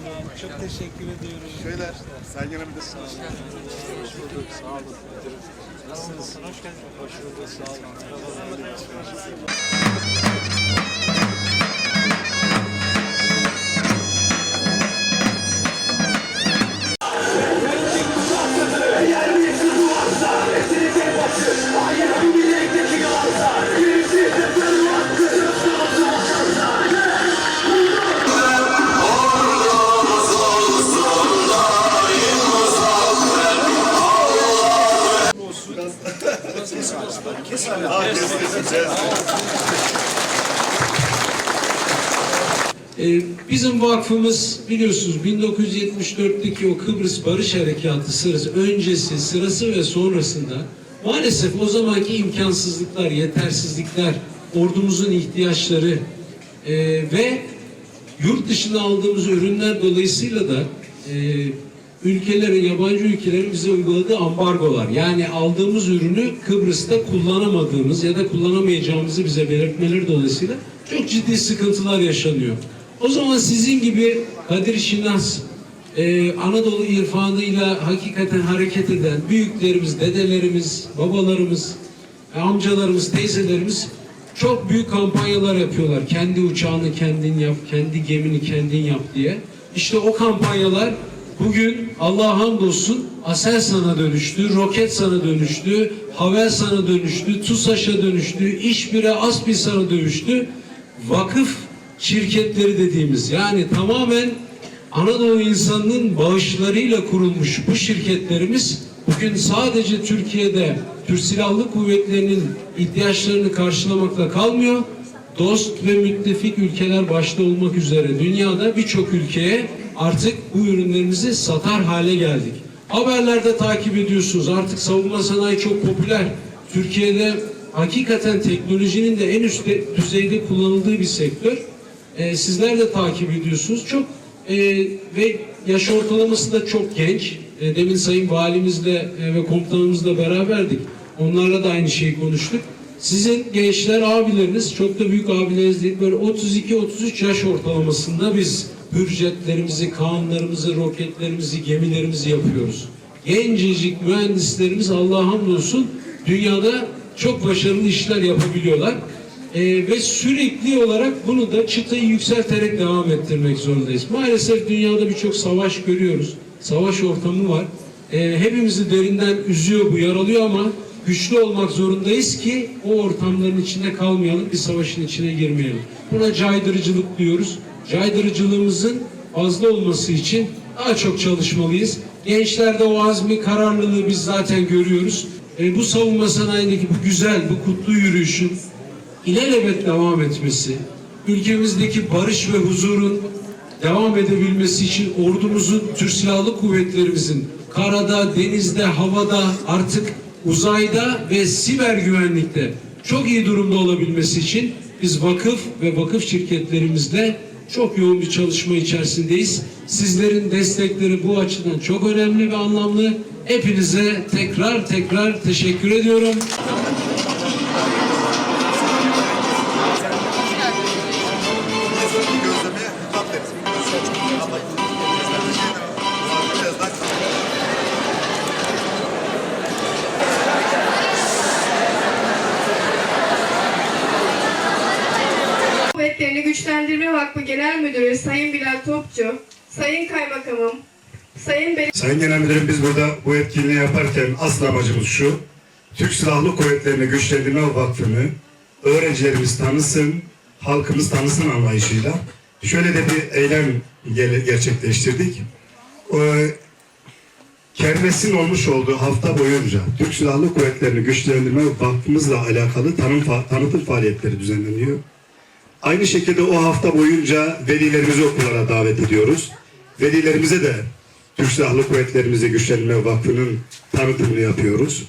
olun. Çok teşekkür ediyorum. Şöyle Sayın Hanım da Hoş bulduk. Sağ olun. Nasılsınız? Hoş geldiniz. Hoş bulduk. Sağ olun. Ee, Bizim vakfımız biliyorsunuz 1974'teki o Kıbrıs Barış Harekatı sırası, öncesi, sırası ve sonrasında maalesef o zamanki imkansızlıklar, yetersizlikler, ordumuzun ihtiyaçları e, ve yurt dışına aldığımız ürünler dolayısıyla da e, ülkelerin, yabancı ülkelerin bize uyguladığı ambargolar. Yani aldığımız ürünü Kıbrıs'ta kullanamadığımız ya da kullanamayacağımızı bize belirtmeleri dolayısıyla çok ciddi sıkıntılar yaşanıyor. O zaman sizin gibi Kadir Şinas, e, Anadolu irfanıyla hakikaten hareket eden büyüklerimiz, dedelerimiz, babalarımız, amcalarımız, teyzelerimiz çok büyük kampanyalar yapıyorlar. Kendi uçağını kendin yap, kendi gemini kendin yap diye. İşte o kampanyalar bugün Allah'a hamdolsun Aselsan'a dönüştü, Roketsan'a dönüştü, Havelsan'a dönüştü, TUSAŞ'a dönüştü, İşbir'e, Aspilsan'a dönüştü. Vakıf şirketleri dediğimiz yani tamamen Anadolu insanının bağışlarıyla kurulmuş bu şirketlerimiz bugün sadece Türkiye'de Türk Silahlı Kuvvetleri'nin ihtiyaçlarını karşılamakla kalmıyor. Dost ve müttefik ülkeler başta olmak üzere dünyada birçok ülkeye artık bu ürünlerimizi satar hale geldik. Haberlerde takip ediyorsunuz. Artık savunma sanayi çok popüler. Türkiye'de hakikaten teknolojinin de en üst düzeyde kullanıldığı bir sektör. Ee, sizler de takip ediyorsunuz. Çok e, ve yaş ortalaması da çok genç. E, demin Sayın Valimizle e, ve komutanımızla beraberdik. Onlarla da aynı şeyi konuştuk. Sizin gençler abileriniz, çok da büyük abileriniz değil, böyle 32-33 yaş ortalamasında biz hürjetlerimizi, kanlarımızı, roketlerimizi, gemilerimizi yapıyoruz. Gencecik mühendislerimiz Allah'a hamdolsun dünyada çok başarılı işler yapabiliyorlar. Ee, ve sürekli olarak bunu da çıtayı yükselterek devam ettirmek zorundayız. Maalesef dünyada birçok savaş görüyoruz. Savaş ortamı var. Ee, hepimizi derinden üzüyor bu, yaralıyor ama güçlü olmak zorundayız ki o ortamların içinde kalmayalım, bir savaşın içine girmeyelim. Buna caydırıcılık diyoruz. Caydırıcılığımızın fazla olması için daha çok çalışmalıyız. Gençlerde o azmi, kararlılığı biz zaten görüyoruz. Ee, bu savunma sanayindeki bu güzel, bu kutlu yürüyüşün ilelebet devam etmesi, ülkemizdeki barış ve huzurun devam edebilmesi için ordumuzun, Türk Silahlı Kuvvetlerimizin karada, denizde, havada, artık uzayda ve siber güvenlikte çok iyi durumda olabilmesi için biz vakıf ve vakıf şirketlerimizle çok yoğun bir çalışma içerisindeyiz. Sizlerin destekleri bu açıdan çok önemli ve anlamlı. Hepinize tekrar tekrar teşekkür ediyorum. Güçlendirme Vakfı Genel Müdürü Sayın Bilal Topçu, Sayın Kaymakamım, Sayın Belediye Sayın Genel Müdürüm biz burada bu etkinliği yaparken asıl amacımız şu. Türk Silahlı Kuvvetlerini Güçlendirme Vakfı'nı öğrencilerimiz tanısın, halkımız tanısın anlayışıyla. Şöyle de bir eylem gerçekleştirdik. Ee, Kermes'in olmuş olduğu hafta boyunca Türk Silahlı Kuvvetlerini Güçlendirme Vakfımızla alakalı tanım tanıtım faaliyetleri düzenleniyor. Aynı şekilde o hafta boyunca velilerimizi okullara davet ediyoruz. Velilerimize de Türk Silahlı Kuvvetlerimizi Güçlendirme Vakfı'nın tanıtımını yapıyoruz.